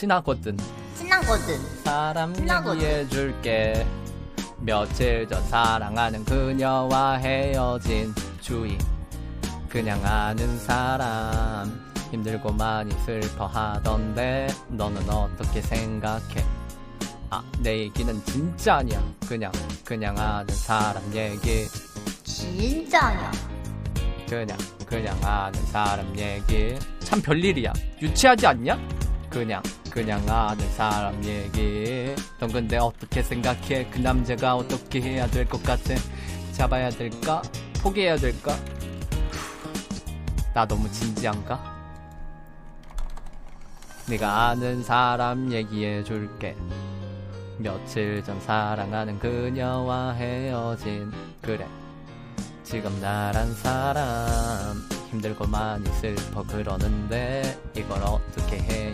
친하거든. 친하거든. 사람 친하거든. 얘기해줄게. 며칠 전 사랑하는 그녀와 헤어진 주인. 그냥 아는 사람. 힘들고 많이 슬퍼하던데 너는 어떻게 생각해? 아 내 얘기는 진짜 아니야. 그냥 그냥 아는 사람 얘기. 진짜냐? 그냥 그냥 아는 사람 얘기. 참 별일이야. 유치하지 않냐? 그냥 그냥 아는 사람 얘기 넌 근데 어떻게 생각해? 그 남자가 어떻게 해야 될 것 같아? 잡아야 될까? 포기해야 될까? 후, 나 너무 진지한가? 네가 아는 사람 얘기해 줄게. 며칠 전 사랑하는 그녀와 헤어진. 그래. 지금 나란 사람. 힘들고 많이 슬퍼 그러는데 이걸 어떻게 해야